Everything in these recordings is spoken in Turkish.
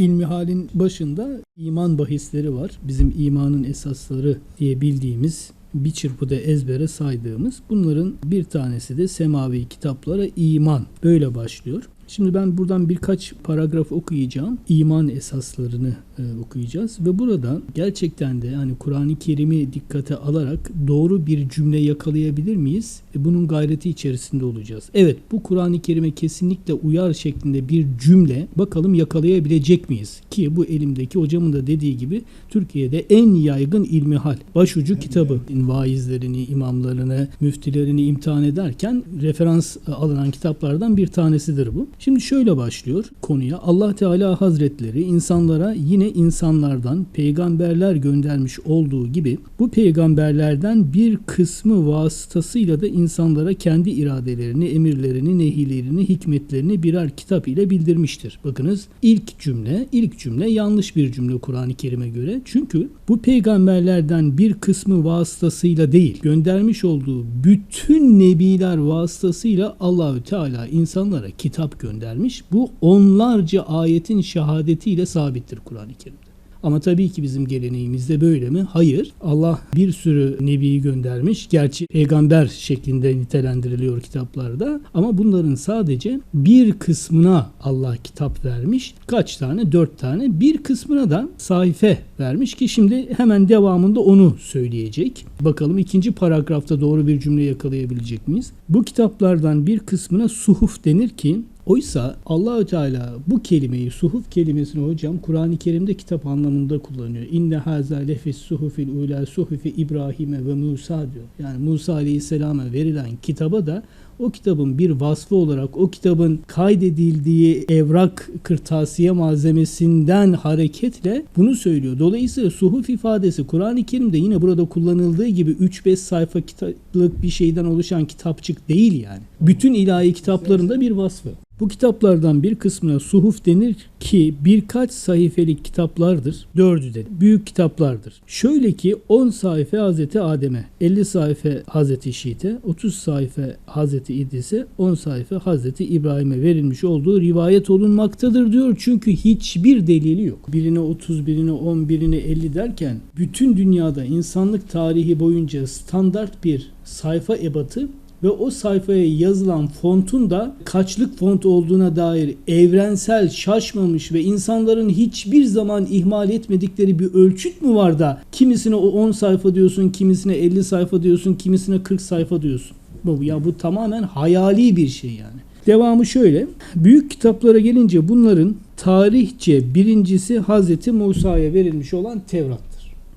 İlmihal'in başında iman bahisleri var. Bizim imanın esasları diye bildiğimiz bir çırpıda ezbere saydığımız bunların bir tanesi de semavi kitaplara iman. Böyle başlıyor. Şimdi ben buradan birkaç paragraf okuyacağım. İman esaslarını e, okuyacağız ve burada gerçekten de hani Kur'an-ı Kerim'i dikkate alarak doğru bir cümle yakalayabilir miyiz? E, bunun gayreti içerisinde olacağız. Evet bu Kur'an-ı Kerim'e kesinlikle uyar şeklinde bir cümle bakalım yakalayabilecek miyiz? Ki bu elimdeki hocamın da dediği gibi Türkiye'de en yaygın ilmihal. Başucu kitabı. Vaizlerini, imamlarını, müftilerini imtihan ederken referans alınan kitaplardan bir tanesidir bu. Şimdi şöyle başlıyor konuya. Allah Teala Hazretleri insanlara yine insanlardan peygamberler göndermiş olduğu gibi bu peygamberlerden bir kısmı vasıtasıyla da insanlara kendi iradelerini, emirlerini, nehilerini, hikmetlerini birer kitap ile bildirmiştir. Bakınız ilk cümle, ilk cümle yanlış bir cümle Kur'an-ı Kerim'e göre. Çünkü bu peygamberlerden bir kısmı vasıtasıyla değil, göndermiş olduğu bütün nebiler vasıtasıyla Allahü Teala insanlara kitap göndermiş. Bu onlarca ayetin şehadetiyle sabittir Kur'an-ı Kerim'de. Ama tabii ki bizim geleneğimizde böyle mi? Hayır. Allah bir sürü nebiyi göndermiş. Gerçi peygamber şeklinde nitelendiriliyor kitaplarda. Ama bunların sadece bir kısmına Allah kitap vermiş. Kaç tane? Dört tane. Bir kısmına da sayfe vermiş ki şimdi hemen devamında onu söyleyecek. Bakalım ikinci paragrafta doğru bir cümle yakalayabilecek miyiz? Bu kitaplardan bir kısmına suhuf denir ki Oysa Allahü Teala bu kelimeyi suhuf kelimesini hocam Kur'an-ı Kerim'de kitap anlamında kullanıyor. İnne haza lefis suhufil ula suhufi İbrahim'e ve Musa diyor. Yani Musa Aleyhisselam'a verilen kitaba da o kitabın bir vasfı olarak o kitabın kaydedildiği evrak kırtasiye malzemesinden hareketle bunu söylüyor. Dolayısıyla suhuf ifadesi Kur'an-ı Kerim'de yine burada kullanıldığı gibi 3-5 sayfa kitaplık bir şeyden oluşan kitapçık değil yani. Bütün ilahi kitaplarında bir vasfı. Bu kitaplardan bir kısmına suhuf denir ki birkaç sayfelik kitaplardır. Dördü de büyük kitaplardır. Şöyle ki 10 sayfa Hazreti Adem'e, 50 sayfa Hazreti Şiit'e, 30 sayfa Hazreti İdris'e, 10 sayfa Hazreti İbrahim'e verilmiş olduğu rivayet olunmaktadır diyor. Çünkü hiçbir delili yok. Birine 30, birine 10, birine 50 derken bütün dünyada insanlık tarihi boyunca standart bir sayfa ebatı ve o sayfaya yazılan fontun da kaçlık font olduğuna dair evrensel şaşmamış ve insanların hiçbir zaman ihmal etmedikleri bir ölçüt mü var da kimisine o 10 sayfa diyorsun, kimisine 50 sayfa diyorsun, kimisine 40 sayfa diyorsun. Bu ya bu tamamen hayali bir şey yani. Devamı şöyle. Büyük kitaplara gelince bunların tarihçe birincisi Hazreti Musa'ya verilmiş olan Tevrat.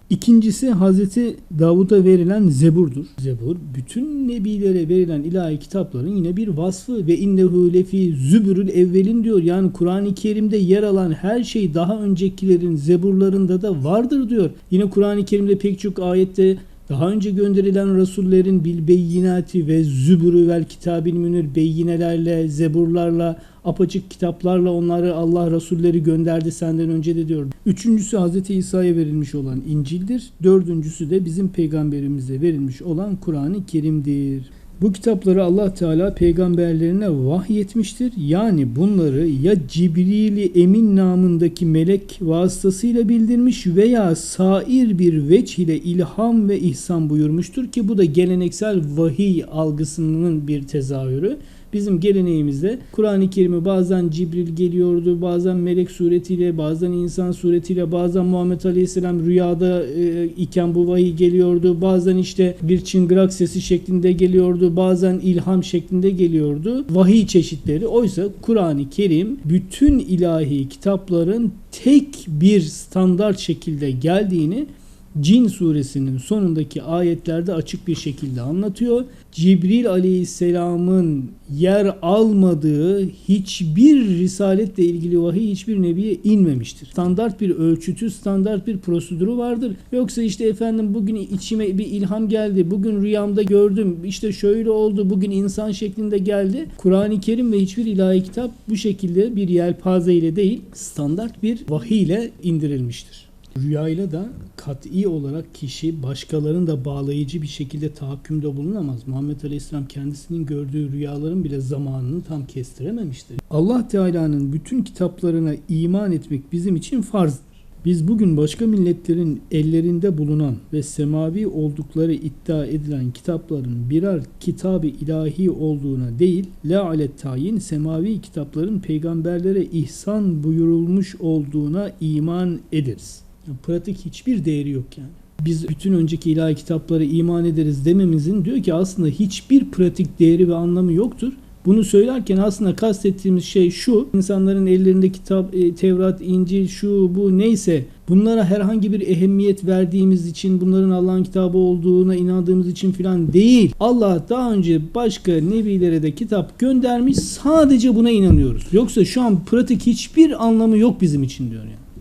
İkincisi Hazreti Davud'a verilen Zebur'dur. Zebur bütün nebilere verilen ilahi kitapların yine bir vasfı ve innehu lefi zübürül evvelin diyor. Yani Kur'an-ı Kerim'de yer alan her şey daha öncekilerin zeburlarında da vardır diyor. Yine Kur'an-ı Kerim'de pek çok ayette daha önce gönderilen rasullerin bil beyinati ve zübürü vel kitabin münir beyinelerle, zeburlarla, apaçık kitaplarla onları Allah Resulleri gönderdi senden önce de diyor. Üçüncüsü Hz. İsa'ya verilmiş olan İncil'dir. Dördüncüsü de bizim peygamberimize verilmiş olan Kur'an-ı Kerim'dir. Bu kitapları Allah Teala peygamberlerine vahyetmiştir. Yani bunları ya Cibril-i Emin namındaki melek vasıtasıyla bildirmiş veya sair bir veç ile ilham ve ihsan buyurmuştur ki bu da geleneksel vahiy algısının bir tezahürü. Bizim geleneğimizde Kur'an-ı Kerim'i bazen Cibril geliyordu, bazen melek suretiyle, bazen insan suretiyle, bazen Muhammed Aleyhisselam rüyada e, iken bu vahiy geliyordu. Bazen işte bir çıngırak sesi şeklinde geliyordu, bazen ilham şeklinde geliyordu. Vahiy çeşitleri. Oysa Kur'an-ı Kerim bütün ilahi kitapların tek bir standart şekilde geldiğini Cin suresinin sonundaki ayetlerde açık bir şekilde anlatıyor. Cibril aleyhisselamın yer almadığı hiçbir risaletle ilgili vahiy hiçbir nebiye inmemiştir. Standart bir ölçütü, standart bir prosedürü vardır. Yoksa işte efendim bugün içime bir ilham geldi, bugün rüyamda gördüm, işte şöyle oldu, bugün insan şeklinde geldi. Kur'an-ı Kerim ve hiçbir ilahi kitap bu şekilde bir yelpaze ile değil, standart bir vahiy ile indirilmiştir. Rüyayla da kat'i olarak kişi başkalarını da bağlayıcı bir şekilde tahakkümde bulunamaz. Muhammed Aleyhisselam kendisinin gördüğü rüyaların bile zamanını tam kestirememiştir. Allah Teala'nın bütün kitaplarına iman etmek bizim için farzdır. Biz bugün başka milletlerin ellerinde bulunan ve semavi oldukları iddia edilen kitapların birer kitabı ilahi olduğuna değil, la alet tayin semavi kitapların peygamberlere ihsan buyurulmuş olduğuna iman ederiz. Yani pratik hiçbir değeri yok yani. Biz bütün önceki ilahi kitaplara iman ederiz dememizin diyor ki aslında hiçbir pratik değeri ve anlamı yoktur. Bunu söylerken aslında kastettiğimiz şey şu. insanların ellerinde kitap, e, Tevrat, İncil, şu bu neyse bunlara herhangi bir ehemmiyet verdiğimiz için bunların Allah'ın kitabı olduğuna inandığımız için filan değil. Allah daha önce başka nebilere de kitap göndermiş. Sadece buna inanıyoruz. Yoksa şu an pratik hiçbir anlamı yok bizim için diyor yani.